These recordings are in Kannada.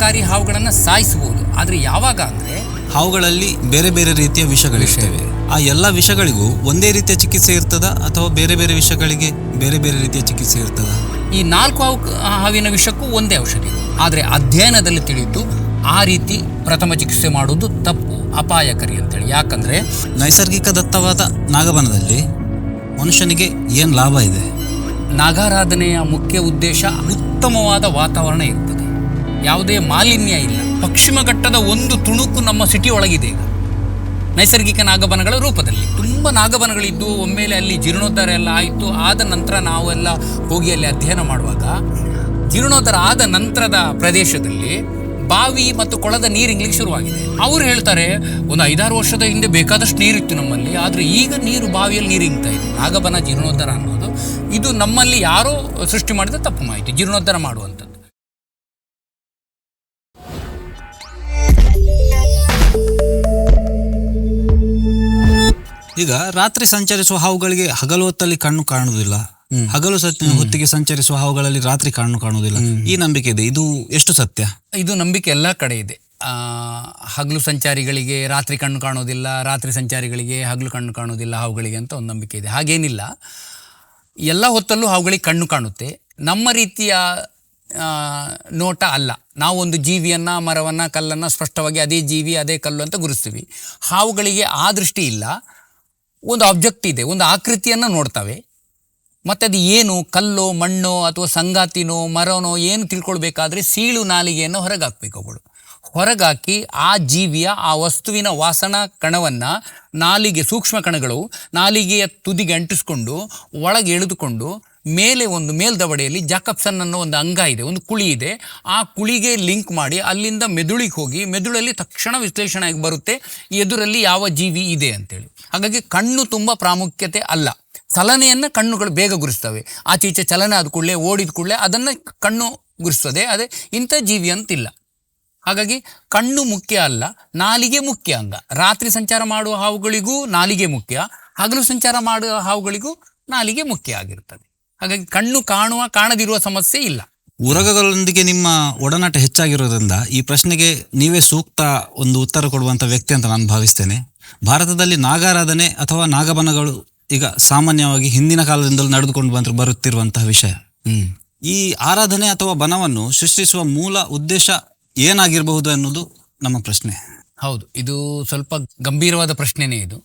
ವಿನಾಶಕಾರಿ ಹಾವುಗಳನ್ನು ಸಾಯಿಸಬಹುದು. ಆದರೆ ಯಾವಾಗ ಅಂದರೆ ಹಾವುಗಳಲ್ಲಿ ಬೇರೆ ಬೇರೆ ರೀತಿಯ ವಿಷಗಳಿರ್ತವೆ. ಆ ಎಲ್ಲ ವಿಷಗಳಿಗೂ ಒಂದೇ ರೀತಿಯ ಚಿಕಿತ್ಸೆ ಇರ್ತದ ಅಥವಾ ಬೇರೆ ಬೇರೆ ವಿಷಗಳಿಗೆ ಬೇರೆ ಬೇರೆ ರೀತಿಯ ಚಿಕಿತ್ಸೆ ಇರ್ತದ? ಈ ನಾಲ್ಕು ಹಾವು, ಹಾವಿನ ವಿಷಕ್ಕೂ ಒಂದೇ ಔಷಧಿ ಆದರೆ ಅಧ್ಯಯನದಲ್ಲಿ ತಿಳಿದು ಆ ರೀತಿ ಪ್ರಥಮ ಚಿಕಿತ್ಸೆ ಮಾಡುವುದು ತಪ್ಪು, ಅಪಾಯಕಾರಿ ಅಂತೇಳಿ. ಯಾಕಂದರೆ ನೈಸರ್ಗಿಕ ದತ್ತವಾದ ನಾಗಬನದಲ್ಲಿ ಮನುಷ್ಯನಿಗೆ ಏನು ಲಾಭ ಇದೆ? ನಾಗಾರಾಧನೆಯ ಮುಖ್ಯ ಉದ್ದೇಶ ಉತ್ತಮವಾದ ವಾತಾವರಣ ಇರ್ತದೆ. ಯಾವುದೇ ಮಾಲಿನ್ಯ ಇಲ್ಲ. ಪಶ್ಚಿಮ ಘಟ್ಟದ ಒಂದು ತುಣುಕು ನಮ್ಮ ಸಿಟಿ ಒಳಗಿದೆ ಈಗ. ನೈಸರ್ಗಿಕ ನಾಗಬನಗಳ ರೂಪದಲ್ಲಿ. ತುಂಬ ನಾಗಬನಗಳಿದ್ದು, ಒಮ್ಮೆಲೆ ಅಲ್ಲಿ ಜೀರ್ಣೋದ್ಧಾರ ಎಲ್ಲ ಆಯಿತು. ಆದ ನಂತರ ನಾವೆಲ್ಲ ಹೋಗಿ ಅಲ್ಲಿ ಅಧ್ಯಯನ ಮಾಡುವಾಗ, ಜೀರ್ಣೋದ್ಧಾರ ಆದ ನಂತರದ ಪ್ರದೇಶದಲ್ಲಿ ಬಾವಿ ಮತ್ತು ಕೊಳದ ನೀರು ಇಂಗ್ಲಿಕ್ಕೆ ಶುರುವಾಗಿದೆ. ಅವ್ರು ಹೇಳ್ತಾರೆ, ಒಂದು ಐದಾರು ವರ್ಷದ ಹಿಂದೆ ಬೇಕಾದಷ್ಟು ನೀರಿತ್ತು ನಮ್ಮಲ್ಲಿ. ಆದರೆ ಈಗ ನೀರು ಬಾವಿಯಲ್ಲಿ ನೀರು ಇಂಗ್ತಾ ಇದೆ. ನಾಗಬನ ಜೀರ್ಣೋದ್ಧಾರ ಅನ್ನೋದು, ಇದು ನಮ್ಮಲ್ಲಿ ಯಾರೋ ಸೃಷ್ಟಿ ಮಾಡಿದ ತಪ್ಪು ಮಾಹಿತಿ. ಜೀರ್ಣೋದ್ಧಾರ ಮಾಡುವಂಥದ್ದು. ಈಗ ರಾತ್ರಿ ಸಂಚರಿಸುವ ಹಾವುಗಳಿಗೆ ಹಗಲು ಹೊತ್ತಲ್ಲಿ ಕಣ್ಣು ಕಾಣುವುದಿಲ್ಲ. ಹಗಲು ಹೊತ್ತಿಗೆ ಸಂಚರಿಸುವ ಹಾವುಗಳಲ್ಲಿ ರಾತ್ರಿ ಕಣ್ಣು ಕಾಣುವುದಿಲ್ಲ. ಈ ನಂಬಿಕೆ ಇದೆ. ಇದು ಎಷ್ಟು ಸತ್ಯ? ಇದು ನಂಬಿಕೆ ಎಲ್ಲ ಕಡೆ ಇದೆ. ಆ, ಹಗಲು ಸಂಚಾರಿಗಳಿಗೆ ರಾತ್ರಿ ಕಣ್ಣು ಕಾಣೋದಿಲ್ಲ ರಾತ್ರಿ ಸಂಚಾರಿಗಳಿಗೆ ಹಗಲು ಕಣ್ಣು ಕಾಣೋದಿಲ್ಲ ಹಾವುಗಳಿಗೆ ಅಂತ ಒಂದು ನಂಬಿಕೆ ಇದೆ. ಹಾಗೇನಿಲ್ಲ. ಎಲ್ಲ ಹೊತ್ತಲ್ಲೂ ಹಾವುಗಳಿಗೆ ಕಣ್ಣು ಕಾಣುತ್ತೆ. ನಮ್ಮ ರೀತಿಯ ನೋಟ ಅಲ್ಲ. ನಾವು ಒಂದು ಜೀವಿಯನ್ನು ಮರವನ್ನು ಕಲ್ಲನ್ನು ಸ್ಪಷ್ಟವಾಗಿ ಅದೇ ಜೀವಿ ಅದೇ ಕಲ್ಲು ಅಂತ ಗುರುಸ್ತೀವಿ ಹಾವುಗಳಿಗೆ ಆ ದೃಷ್ಟಿ ಇಲ್ಲ. ಒಂದು ಆಬ್ಜೆಕ್ಟ್ ಇದೆ, ಒಂದು ಆಕೃತಿಯನ್ನು ನೋಡ್ತವೆ. ಮತ್ತು ಅದು ಏನು, ಕಲ್ಲೋ, ಮಣ್ಣೋ, ಅಥವಾ ಸಂಗಾತಿನೋ, ಮರನೋ, ಏನು ತಿಳ್ಕೊಳ್ಬೇಕಾದ್ರೆ ಸೀಳು ನಾಲಿಗೆಯನ್ನು ಹೊರಗೆ ಹಾಕ್ಬೇಕು ಅವುಗಳು ಹೊರಗಾಕಿ ಆ ಜೀವಿಯ ಆ ವಸ್ತುವಿನ ವಾಸನಾ ಕಣವನ್ನು ನಾಲಿಗೆ ಸೂಕ್ಷ್ಮ ಕಣಗಳು ನಾಲಿಗೆಯ ತುದಿಗೆ ಅಂಟಿಸ್ಕೊಂಡು ಒಳಗೆ ಎಳೆದುಕೊಂಡು ಮೇಲೆ ಒಂದು ಮೇಲ್ದವಡೆಯಲ್ಲಿ ಜಾಕಬ್ಸನ್ ಅನ್ನೋ ಒಂದು ಅಂಗ ಇದೆ, ಒಂದು ಕುಳಿ ಇದೆ. ಆ ಕುಳಿಗೆ ಲಿಂಕ್ ಮಾಡಿ ಅಲ್ಲಿಂದ ಮೆದುಳಿಗೆ ಹೋಗಿ, ಮೆದುಳಲ್ಲಿ ತಕ್ಷಣ ವಿಶ್ಲೇಷಣೆ ಆಗಿ ಬರುತ್ತೆ, ಎದುರಲ್ಲಿ ಯಾವ ಜೀವಿ ಇದೆ ಅಂತೇಳಿ. ಹಾಗಾಗಿ ಕಣ್ಣು ತುಂಬ ಪ್ರಾಮುಖ್ಯತೆ ಅಲ್ಲ. ಚಲನೆಯನ್ನು ಕಣ್ಣುಗಳು ಬೇಗ ಗುರಿಸ್ತವೆ. ಆಚೆ ಚಲನೆ ಆದ ಕೂಡಲೇ, ಓಡಿದ ಕೂಡಲೇ ಅದನ್ನು ಕಣ್ಣು ಗುರುಸ್ತದೆ. ಅದೇ ಇಂಥ ಜೀವಿ ಅಂತಿಲ್ಲ. ಹಾಗಾಗಿ ಕಣ್ಣು ಮುಖ್ಯ ಅಲ್ಲ, ನಾಲಿಗೆ ಮುಖ್ಯ ಅಂಗ. ರಾತ್ರಿ ಸಂಚಾರ ಮಾಡುವ ಹಾವುಗಳಿಗೂ ನಾಲಿಗೆ ಮುಖ್ಯ. ಹಗಲು ಸಂಚಾರ ಮಾಡುವ ಹಾವುಗಳಿಗೂ ನಾಲಿಗೆ ಮುಖ್ಯ ಆಗಿರ್ತದೆ ಹಾಗಾಗಿ ಕಣ್ಣು ಕಾಣುವ ಕಾಣದಿರುವ ಸಮಸ್ಯೆ ಇಲ್ಲ. ಉರಗಗಳೊಂದಿಗೆ ನಿಮ್ಮ ಒಡನಾಟ ಹೆಚ್ಚಾಗಿರೋದ್ರಿಂದ ಈ ಪ್ರಶ್ನೆಗೆ ನೀವೇ ಸೂಕ್ತ ಒಂದು ಉತ್ತರ ಕೊಡುವಂತ ವ್ಯಕ್ತಿ ಅಂತ ನಾನು ಭಾವಿಸ್ತೇನೆ. ಭಾರತದಲ್ಲಿ ನಾಗಾರಾಧನೆ ಅಥವಾ ನಾಗಬನಗಳು ಈಗ ಸಾಮಾನ್ಯವಾಗಿ ಹಿಂದಿನ ಕಾಲದಿಂದಲೂ ನಡೆದುಕೊಂಡು ಬಂದು ಬರುತ್ತಿರುವಂತಹ ವಿಷಯ. ಈ ಆರಾಧನೆ ಅಥವಾ ಬನವನ್ನು ಸೃಷ್ಟಿಸುವ ಮೂಲ ಉದ್ದೇಶ ಏನಾಗಿರಬಹುದು ಅನ್ನೋದು ನಮ್ಮ ಪ್ರಶ್ನೆ. ಹೌದು ಇದು ಸ್ವಲ್ಪ ಗಂಭೀರವಾದ ಪ್ರಶ್ನೆನೇ ಇದು.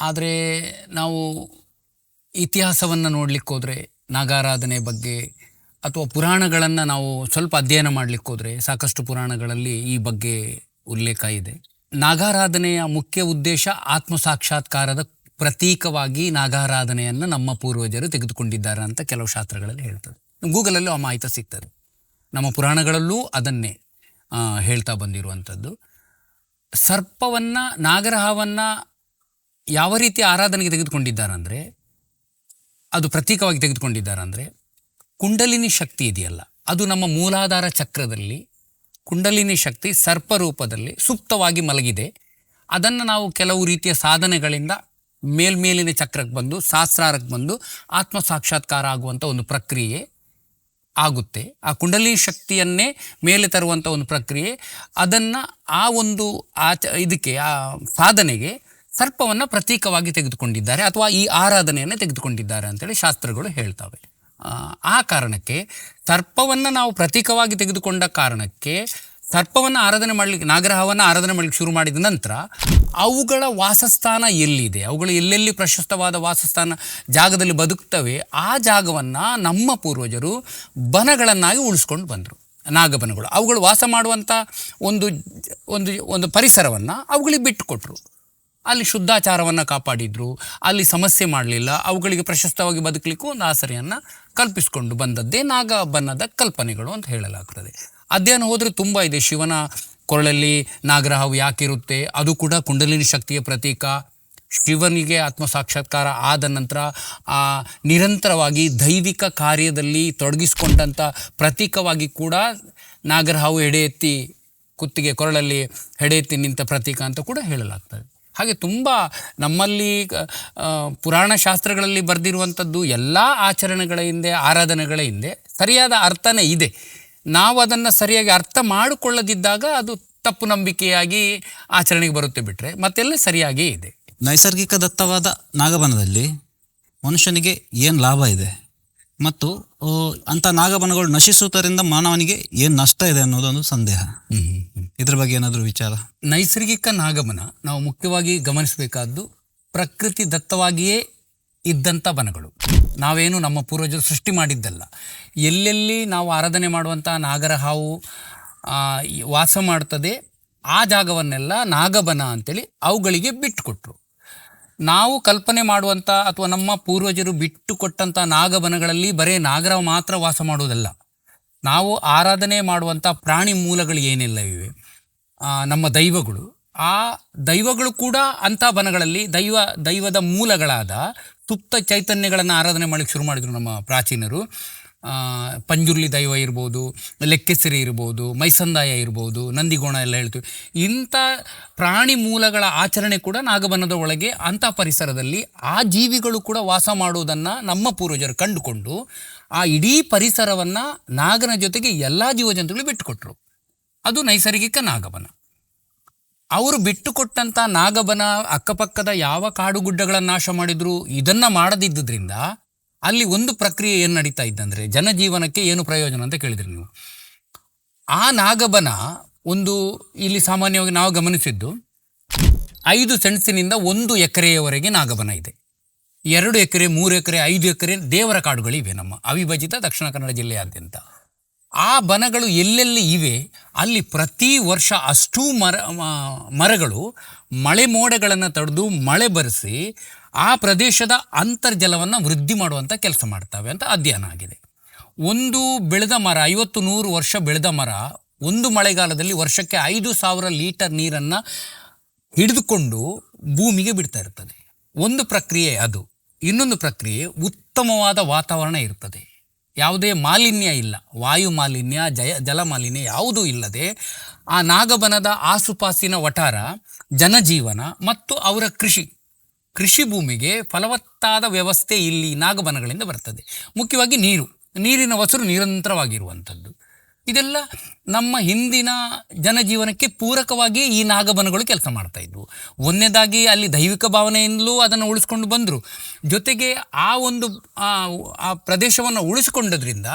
ಆದರೆ ನಾವು ಇತಿಹಾಸವನ್ನು ನೋಡ್ಲಿಕ್ಕೆ ಹೋದರೆ ನಾಗಾರಾಧನೆ ಬಗ್ಗೆ ಅಥವಾ ಪುರಾಣಗಳನ್ನು ನಾವು ಸ್ವಲ್ಪ ಅಧ್ಯಯನ ಮಾಡಲಿಕ್ಕೆ ಹೋದರೆ ಸಾಕಷ್ಟು ಪುರಾಣಗಳಲ್ಲಿ ಈ ಬಗ್ಗೆ ಉಲ್ಲೇಖ ಇದೆ. ನಾಗಾರಾಧನೆಯ ಮುಖ್ಯ ಉದ್ದೇಶ ಆತ್ಮ ಸಾಕ್ಷಾತ್ಕಾರದ ಪ್ರತೀಕವಾಗಿ ನಾಗಾರಾಧನೆಯನ್ನು ನಮ್ಮ ಪೂರ್ವಜರು ತೆಗೆದುಕೊಂಡಿದ್ದಾರೆ ಅಂತ ಕೆಲವು ಶಾಸ್ತ್ರಗಳಲ್ಲಿ ಹೇಳ್ತದೆ. ಗೂಗಲಲ್ಲೂ ಆ ಮಾಹಿತಿ ಸಿಗ್ತದೆ. ನಮ್ಮ ಪುರಾಣಗಳಲ್ಲೂ ಅದನ್ನೇ ಹೇಳ್ತಾ ಬಂದಿರುವಂಥದ್ದು. ಸರ್ಪವನ್ನು, ನಾಗರಹವನ್ನು ಯಾವ ರೀತಿ ಆರಾಧನೆಗೆ ತೆಗೆದುಕೊಂಡಿದ್ದಾರಂದರೆ ಅದು ಪ್ರತೀಕವಾಗಿ ತೆಗೆದುಕೊಂಡಿದ್ದಾರಂದರೆ ಕುಂಡಲಿನಿ ಶಕ್ತಿ ಇದೆಯಲ್ಲ, ಅದು ನಮ್ಮ ಮೂಲಾಧಾರ ಚಕ್ರದಲ್ಲಿ ಕುಂಡಲಿನಿ ಶಕ್ತಿ ಸರ್ಪ ರೂಪದಲ್ಲಿ ಸುಪ್ತವಾಗಿ ಮಲಗಿದೆ. ಅದನ್ನು ನಾವು ಕೆಲವು ರೀತಿಯ ಸಾಧನೆಗಳಿಂದ ಮೇಲ್ಮೇಲಿನ ಚಕ್ರಕ್ಕೆ ಬಂದು, ಸಹಸ್ರಾರಕ್ಕೆ ಬಂದು ಆತ್ಮ ಸಾಕ್ಷಾತ್ಕಾರ ಆಗುವಂಥ ಒಂದು ಪ್ರಕ್ರಿಯೆ ಆಗುತ್ತೆ. ಆ ಕುಂಡಲಿ ಶಕ್ತಿಯನ್ನೇ ಮೇಲೆ ತರುವಂಥ ಒಂದು ಪ್ರಕ್ರಿಯೆ, ಅದನ್ನು ಆ ಒಂದು ಆಚ, ಇದಕ್ಕೆ, ಆ ಸಾಧನೆಗೆ ಸರ್ಪವನ್ನು ಪ್ರತೀಕವಾಗಿ ತೆಗೆದುಕೊಂಡಿದ್ದಾರೆ ಅಥವಾ ಈ ಆರಾಧನೆಯನ್ನು ತೆಗೆದುಕೊಂಡಿದ್ದಾರೆ ಅಂತೇಳಿ ಶಾಸ್ತ್ರಗಳು ಹೇಳ್ತವೆ. ಆ, ಕಾರಣಕ್ಕೆ ಸರ್ಪವನ್ನು ನಾವು ಪ್ರತೀಕವಾಗಿ ತೆಗೆದುಕೊಂಡ ಕಾರಣಕ್ಕೆ ಸರ್ಪವನ್ನು ಆರಾಧನೆ ಮಾಡಲಿಕ್ಕೆ ನಾಗರಹವನ್ನು ಆರಾಧನೆ ಮಾಡಲಿಕ್ಕೆ ಶುರು ಮಾಡಿದ ನಂತರ ಅವುಗಳ ವಾಸಸ್ಥಾನ ಎಲ್ಲಿದೆ? ಅವುಗಳು ಎಲ್ಲೆಲ್ಲಿ ಪ್ರಶಸ್ತವಾದ ವಾಸಸ್ಥಾನ ಜಾಗದಲ್ಲಿ ಬದುಕ್ತವೆ? ಆ ಜಾಗವನ್ನು ನಮ್ಮ ಪೂರ್ವಜರು ಬನಗಳನ್ನಾಗಿ ಉಳಿಸ್ಕೊಂಡು ಬಂದರು ನಾಗಬನಗಳು. ಅವುಗಳು ವಾಸ ಮಾಡುವಂಥ ಒಂದು ಒಂದು ಒಂದು ಪರಿಸರವನ್ನು ಅವುಗಳಿಗೆ ಬಿಟ್ಟುಕೊಟ್ರು. ಅಲ್ಲಿ ಶುದ್ಧಾಚಾರವನ್ನು ಕಾಪಾಡಿದ್ರು, ಅಲ್ಲಿ ಸಮಸ್ಯೆ ಮಾಡಲಿಲ್ಲ, ಅವುಗಳಿಗೆ ಪ್ರಶಸ್ತವಾಗಿ ಬದುಕಲಿಕ್ಕೂ ಒಂದು ಆಸರೆಯನ್ನು ಕಲ್ಪಿಸಿಕೊಂಡು ಬಂದದ್ದೇ ನಾಗಬನ್ನದ ಕಲ್ಪನೆಗಳು ಅಂತ ಹೇಳಲಾಗ್ತದೆ. ಅಧ್ಯಯನ ಹೋದರೆ ತುಂಬ ಇದೆ. ಶಿವನ ಕೊರಳಲ್ಲಿ ನಾಗರಹಾವು ಯಾಕಿರುತ್ತೆ ಅದು ಕೂಡ ಕುಂಡಲಿನಿ ಶಕ್ತಿಯ ಪ್ರತೀಕ. ಶಿವನಿಗೆ ಆತ್ಮ ಸಾಕ್ಷಾತ್ಕಾರ ಆದ ನಂತರ ಆ ನಿರಂತರವಾಗಿ ದೈವಿಕ ಕಾರ್ಯದಲ್ಲಿ ತೊಡಗಿಸಿಕೊಂಡಂಥ ಪ್ರತೀಕವಾಗಿ ಕೂಡ ನಾಗರಹಾವು ಎಡೆ ಎತ್ತಿ ಕುತ್ತಿಗೆ ಕೊರಳಲ್ಲಿ ಎಡೆ ನಿಂತ ಪ್ರತೀಕ ಅಂತ ಕೂಡ ಹೇಳಲಾಗ್ತದೆ. ಹಾಗೆ ತುಂಬ ನಮ್ಮಲ್ಲಿ ಪುರಾಣ ಶಾಸ್ತ್ರಗಳಲ್ಲಿ ಬರೆದಿರುವಂಥದ್ದು ಎಲ್ಲ ಆಚರಣೆಗಳ ಹಿಂದೆ, ಆರಾಧನೆಗಳ ಹಿಂದೆ ಸರಿಯಾದ ಅರ್ಥನೇ ಇದೆ. ನಾವು ಅದನ್ನು ಸರಿಯಾಗಿ ಅರ್ಥ ಮಾಡಿಕೊಳ್ಳದಿದ್ದಾಗ ಅದು ತಪ್ಪು ನಂಬಿಕೆಯಾಗಿ ಆಚರಣೆಗೆ ಬರುತ್ತೆ ಬಿಟ್ಟರೆ ಮತ್ತೆಲ್ಲ ಸರಿಯಾಗಿ ಇದೆ. ನೈಸರ್ಗಿಕ ದತ್ತವಾದ ನಾಗಬನದಲ್ಲಿ ಮನುಷ್ಯನಿಗೆ ಏನು ಲಾಭ ಇದೆ? ಮತ್ತು ಅಂಥ ನಾಗಬನಗಳು ನಶಿಸುವುದರಿಂದ ಮಾನವನಿಗೆ ಏನು ನಷ್ಟ ಇದೆ ಅನ್ನೋದೊಂದು ಸಂದೇಹ. ಇದ್ರ ಬಗ್ಗೆ ಏನಾದರೂ ವಿಚಾರ? ನೈಸರ್ಗಿಕ ನಾಗಮನ ನಾವು ಮುಖ್ಯವಾಗಿ ಗಮನಿಸಬೇಕಾದ್ದು ಪ್ರಕೃತಿ ದತ್ತವಾಗಿಯೇ ಇದ್ದಂಥ ಬನಗಳು. ನಾವೇನು ನಮ್ಮ ಪೂರ್ವಜರು ಸೃಷ್ಟಿ ಮಾಡಿದ್ದಲ್ಲ. ಎಲ್ಲೆಲ್ಲಿ ನಾವು ಆರಾಧನೆ ಮಾಡುವಂಥ ನಾಗರ ಹಾವು ವಾಸ ಮಾಡ್ತದೆ ಆ ಜಾಗವನ್ನೆಲ್ಲ ನಾಗಬನ ಅಂತೇಳಿ ಅವುಗಳಿಗೆ ಬಿಟ್ಟುಕೊಟ್ರು ನಾವು ಕಲ್ಪನೆ ಮಾಡುವಂಥ ಅಥವಾ ನಮ್ಮ ಪೂರ್ವಜರು ಬಿಟ್ಟು ಕೊಟ್ಟಂಥ ನಾಗಬನಗಳಲ್ಲಿ ಬರೇ ನಾಗರ ಮಾತ್ರ ವಾಸ ಮಾಡುವುದಲ್ಲ. ನಾವು ಆರಾಧನೆ ಮಾಡುವಂಥ ಪ್ರಾಣಿ ಮೂಲಗಳು ಏನೆಲ್ಲ ಇವೆ. ನಮ್ಮ ದೈವಗಳು. ಆ ದೈವಗಳು ಕೂಡ ಅಂಥ ಬನಗಳಲ್ಲಿ ದೈವ, ದೈವದ ಮೂಲಗಳಾದ ಸುಪ್ತ ಚೈತನ್ಯಗಳನ್ನು ಆರಾಧನೆ ಮಾಡಲಿಕ್ಕೆ ಶುರು ಮಾಡಿದರು ನಮ್ಮ ಪ್ರಾಚೀನರು. ಪಂಜುರ್ಲಿ ದೈವ ಇರ್ಬೋದು, ಲೆಕ್ಕೆಸಿರಿ ಇರ್ಬೋದು, ಮೈಸಂದಾಯ ಇರ್ಬೋದು, ನಂದಿಗೋಣ ಎಲ್ಲ ಹೇಳ್ತೀವಿ. ಇಂಥ ಪ್ರಾಣಿ ಮೂಲಗಳ ಆಚರಣೆ ಕೂಡ ನಾಗಬನದ ಒಳಗೆ ಅಂಥ ಪರಿಸರದಲ್ಲಿ ಆ ಜೀವಿಗಳು ಕೂಡ ವಾಸ ಮಾಡುವುದನ್ನು ನಮ್ಮ ಪೂರ್ವಜರು ಕಂಡುಕೊಂಡು ಆ ಇಡೀ ಪರಿಸರವನ್ನು ನಾಗನ ಜೊತೆಗೆ ಎಲ್ಲ ಜೀವಜಂತುಗಳು ಬಿಟ್ಟುಕೊಟ್ರು. ಅದು ನೈಸರ್ಗಿಕ ನಾಗಬನ. ಅವರು ಬಿಟ್ಟುಕೊಟ್ಟಂಥ ನಾಗಬನ ಅಕ್ಕಪಕ್ಕದ ಯಾವ ಕಾಡುಗುಡ್ಡಗಳನ್ನು ನಾಶ ಮಾಡಿದ್ರು, ಇದನ್ನು ಮಾಡದಿದ್ದುದರಿಂದ ಅಲ್ಲಿ ಒಂದು ಪ್ರಕ್ರಿಯೆ ಏನು ನಡೀತಾ ಇದ್ದಂದರೆ ಜನಜೀವನಕ್ಕೆ ಏನು ಪ್ರಯೋಜನ ಅಂತ ಕೇಳಿದ್ರಿ ನೀವು. ಆ ನಾಗಬನ ಒಂದು ಇಲ್ಲಿ ಸಾಮಾನ್ಯವಾಗಿ ನಾವು ಗಮನಿಸಿದ್ದು ಐದು ಸೆಂಟ್ಸಿನಿಂದ ಒಂದು ಎಕರೆಯವರೆಗೆ ನಾಗಬನ ಇದೆ. ಎರಡು ಎಕರೆ, ಮೂರು ಎಕರೆ, ಐದು ಎಕರೆ ದೇವರ ಕಾಡುಗಳಿವೆ ನಮ್ಮ ಅವಿಭಜಿತ ದಕ್ಷಿಣ ಕನ್ನಡ ಜಿಲ್ಲೆಯಾದ್ಯಂತ. ಆ ಬನಗಳು ಎಲ್ಲೆಲ್ಲಿ ಇವೆ? ಅಲ್ಲಿ ಪ್ರತಿ ವರ್ಷ ಅಷ್ಟೂ ಮರ ಮರಗಳು ಮಳೆ ಮೋಡಗಳನ್ನು ತಡೆದು ಮಳೆ ಬರೆಸಿ ಆ ಪ್ರದೇಶದ ಅಂತರ್ಜಲವನ್ನು ವೃದ್ಧಿ ಮಾಡುವಂಥ ಕೆಲಸ ಮಾಡ್ತವೆ ಅಂತ ಅಧ್ಯಯನ ಆಗಿದೆ. ಒಂದು ಬೆಳೆದ ಮರ, ಐವತ್ತು ನೂರು ವರ್ಷ ಬೆಳೆದ ಮರ, ಒಂದು ಮಳೆಗಾಲದಲ್ಲಿ ವರ್ಷಕ್ಕೆ ಐದು ಸಾವಿರ ಲೀಟರ್ ನೀರನ್ನು ಹಿಡಿದುಕೊಂಡು ಭೂಮಿಗೆ ಬಿಡ್ತಾ ಇರ್ತದೆ. ಒಂದು ಪ್ರಕ್ರಿಯೆ ಅದು. ಇನ್ನೊಂದು ಪ್ರಕ್ರಿಯೆ ಉತ್ತಮವಾದ ವಾತಾವರಣ ಇರ್ತದೆ. ಯಾವುದೇ ಮಾಲಿನ್ಯ ಇಲ್ಲ. ವಾಯು ಮಾಲಿನ್ಯ, ಜಯ, ಜಲ ಮಾಲಿನ್ಯ ಯಾವುದೂ ಇಲ್ಲದೆ ಆ ನಾಗಬನದ ಆಸುಪಾಸಿನ ವಟಾರ ಜನಜೀವನ ಮತ್ತು ಅವರ ಕೃಷಿ ಕೃಷಿ ಭೂಮಿಗೆ ಫಲವತ್ತಾದ ವ್ಯವಸ್ಥೆ ಇಲ್ಲಿ ನಾಗಬನಗಳಿಂದ ಬರ್ತದೆ. ಮುಖ್ಯವಾಗಿ ನೀರು. ನೀರಿನ ವಸರು ನಿರಂತರವಾಗಿರುವಂಥದ್ದು. ಇದೆಲ್ಲ ನಮ್ಮ ಹಿಂದಿನ ಜನಜೀವನಕ್ಕೆ ಪೂರಕವಾಗಿ ಈ ನಾಗಬನಗಳು ಕೆಲಸ ಮಾಡ್ತಾ ಇದ್ವು. ಒಂದನೇದಾಗಿ ಅಲ್ಲಿ ದೈವಿಕ ಭಾವನೆಯಿಂದಲೂ ಅದನ್ನು ಉಳಿಸ್ಕೊಂಡು ಬಂದರು. ಜೊತೆಗೆ ಆ ಒಂದು, ಆ ಆ ಪ್ರದೇಶವನ್ನು ಉಳಿಸಿಕೊಂಡದ್ರಿಂದ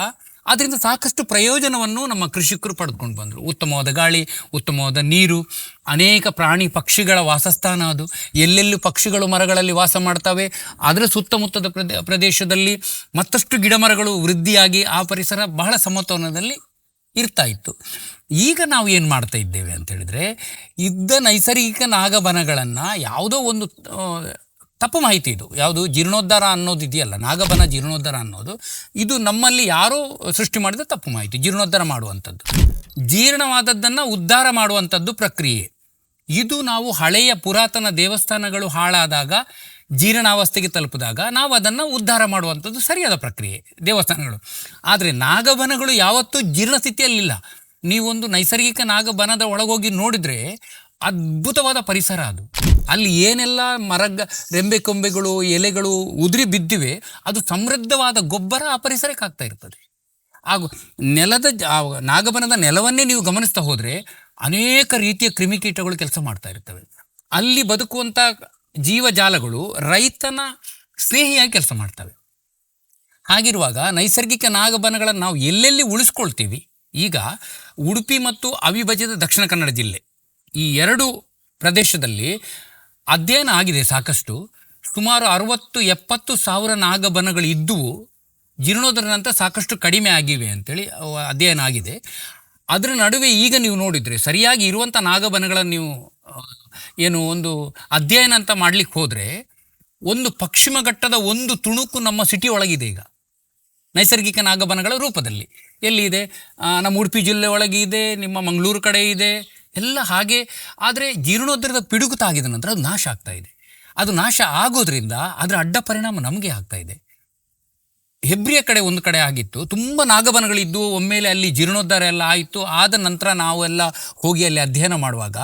ಅದರಿಂದ ಸಾಕಷ್ಟು ಪ್ರಯೋಜನವನ್ನು ನಮ್ಮ ಕೃಷಿಕರು ಪಡೆದುಕೊಂಡು ಬಂದರು. ಉತ್ತಮವಾದ ಗಾಳಿ, ಉತ್ತಮವಾದ ನೀರು, ಅನೇಕ ಪ್ರಾಣಿ ಪಕ್ಷಿಗಳ ವಾಸಸ್ಥಾನ ಅದು. ಎಲ್ಲೆಲ್ಲಿ ಪಕ್ಷಿಗಳು ಮರಗಳಲ್ಲಿ ವಾಸ ಮಾಡ್ತವೆ. ಅದರ ಸುತ್ತಮುತ್ತದ ಪ್ರದೇ, ಪ್ರದೇಶದಲ್ಲಿ ಮತ್ತಷ್ಟು ಗಿಡಮರಗಳು ವೃದ್ಧಿಯಾಗಿ ಆ ಪರಿಸರ ಬಹಳ ಸಮತೋಲನದಲ್ಲಿ ಇರ್ತಾ ಇತ್ತು. ಈಗ ನಾವು ಏನು ಮಾಡ್ತಾ ಇದ್ದೇವೆ ಅಂತ ಹೇಳಿದರೆ ಇದ್ದ ನೈಸರ್ಗಿಕ ನಾಗಬನಗಳನ್ನು ಯಾವುದೋ ಒಂದು ತಪ್ಪು ಮಾಹಿತಿ ಇದು. ಯಾವುದು? ಜೀರ್ಣೋದ್ಧಾರ ಅನ್ನೋದು ಇದೆಯಲ್ಲ, ನಾಗಬನ ಜೀರ್ಣೋದ್ಧಾರ ಅನ್ನೋದು. ಇದು ನಮ್ಮಲ್ಲಿ ಯಾರೋ ಸೃಷ್ಟಿ ಮಾಡಿದ ತಪ್ಪು ಮಾಹಿತಿ, ಜೀರ್ಣೋದ್ಧಾರ ಮಾಡುವಂಥದ್ದು. ಜೀರ್ಣವಾದದ್ದನ್ನು ಉದ್ಧಾರ ಮಾಡುವಂಥದ್ದು ಪ್ರಕ್ರಿಯೆ. ಇದು ನಾವು ಹಳೆಯ ಪುರಾತನ ದೇವಸ್ಥಾನಗಳು ಹಾಳಾದಾಗ, ಜೀರ್ಣಾವಸ್ಥೆಗೆ ತಲುಪಿದಾಗ ನಾವು ಅದನ್ನು ಉದ್ಧಾರ ಮಾಡುವಂಥದ್ದು ಸರಿಯಾದ ಪ್ರಕ್ರಿಯೆ, ದೇವಸ್ಥಾನಗಳು. ಆದರೆ ನಾಗಬನಗಳು ಯಾವತ್ತೂ ಜೀರ್ಣ ಸ್ಥಿತಿಯಲ್ಲಿಲ್ಲ. ನೀವೊಂದು ನೈಸರ್ಗಿಕ ನಾಗಬನದ ಒಳಗೋಗಿ ನೋಡಿದರೆ ಅದ್ಭುತವಾದ ಪರಿಸರ ಅದು. ಅಲ್ಲಿ ಏನೆಲ್ಲ ಮರಗ, ರೆಂಬೆ ಕೊಂಬೆಗಳು, ಎಲೆಗಳು ಉದುರಿ ಬಿದ್ದಿವೆ, ಅದು ಸಮೃದ್ಧವಾದ ಗೊಬ್ಬರ ಆ ಪರಿಸರಕ್ಕೆ ಆಗ್ತಾ ಇರ್ತದೆ. ಹಾಗೂ ನೆಲದ ನಾಗಬನದ ನೆಲವನ್ನೇ ನೀವು ಗಮನಿಸ್ತಾ ಹೋದರೆ ಅನೇಕ ರೀತಿಯ ಕ್ರಿಮಿಕೀಟಗಳು ಕೆಲಸ ಮಾಡ್ತಾ ಇರ್ತವೆ. ಅಲ್ಲಿ ಬದುಕುವಂಥ ಜೀವಜಾಲಗಳು ರೈತನ ಸ್ನೇಹಿಯಾಗಿ ಕೆಲಸ ಮಾಡ್ತವೆ. ಹಾಗಿರುವಾಗ ನೈಸರ್ಗಿಕ ನಾಗಬನಗಳನ್ನು ನಾವು ಎಲ್ಲೆಲ್ಲಿ ಉಳಿಸ್ಕೊಳ್ತೀವಿ? ಈಗ ಉಡುಪಿ ಮತ್ತು ಅವಿಭಜಿತ ದಕ್ಷಿಣ ಕನ್ನಡ ಜಿಲ್ಲೆ. ಈ ಎರಡು ಪ್ರದೇಶದಲ್ಲಿ ಅಧ್ಯಯನ ಆಗಿದೆ ಸಾಕಷ್ಟು. ಸುಮಾರು ಅರವತ್ತು ಎಪ್ಪತ್ತು ಸಾವಿರ ನಾಗಬನಗಳು ಇದ್ದುವು. ಜೀರ್ಣೋದರ ನಂತರ ಸಾಕಷ್ಟು ಕಡಿಮೆ ಆಗಿವೆ ಅಂತೇಳಿ ಅಧ್ಯಯನ ಆಗಿದೆ. ಅದರ ನಡುವೆ ಈಗ ನೀವು ನೋಡಿದರೆ ಸರಿಯಾಗಿ ಇರುವಂಥ ನಾಗಬನಗಳನ್ನು ನೀವು ಏನು ಒಂದು ಅಧ್ಯಯನ ಅಂತ ಮಾಡ್ಲಿಕ್ಕೆ ಹೋದರೆ ಒಂದು ಪಶ್ಚಿಮ ಘಟ್ಟದ ಒಂದು ತುಣುಕು ನಮ್ಮ ಸಿಟಿ ಒಳಗಿದೆ ಈಗ. ನೈಸರ್ಗಿಕ ನಾಗಬನಗಳ ರೂಪದಲ್ಲಿ. ಎಲ್ಲಿ ಇದೆ ನಮ್ಮ ಉಡುಪಿ ಜಿಲ್ಲೆ ಒಳಗೆ ಇದೆ, ನಿಮ್ಮ ಮಂಗಳೂರು ಕಡೆ ಇದೆ ಎಲ್ಲ ಹಾಗೆ, ಆದರೆ ಜೀರ್ಣೋದ್ರದ ಪಿಡುಗುತ ಆಗಿದ ನಂತರ ಅದು ನಾಶ ಆಗ್ತಾ ಇದೆ. ಅದು ನಾಶ ಆಗೋದ್ರಿಂದ ಅದರ ಅಡ್ಡ ಪರಿಣಾಮ ನಮಗೆ ಆಗ್ತಾ ಇದೆ. ಹೆಬ್ರಿಯ ಕಡೆ ಒಂದು ಕಡೆ ಆಗಿತ್ತು. ತುಂಬ ನಾಗಬನಗಳಿದ್ದು, ಒಮ್ಮೆಲೆ ಅಲ್ಲಿ ಜೀರ್ಣೋದ್ಧಾರ ಎಲ್ಲ ಆಯಿತು. ಆದ ನಂತರ ನಾವೆಲ್ಲ ಹೋಗಿ ಅಲ್ಲಿ ಅಧ್ಯಯನ ಮಾಡುವಾಗ,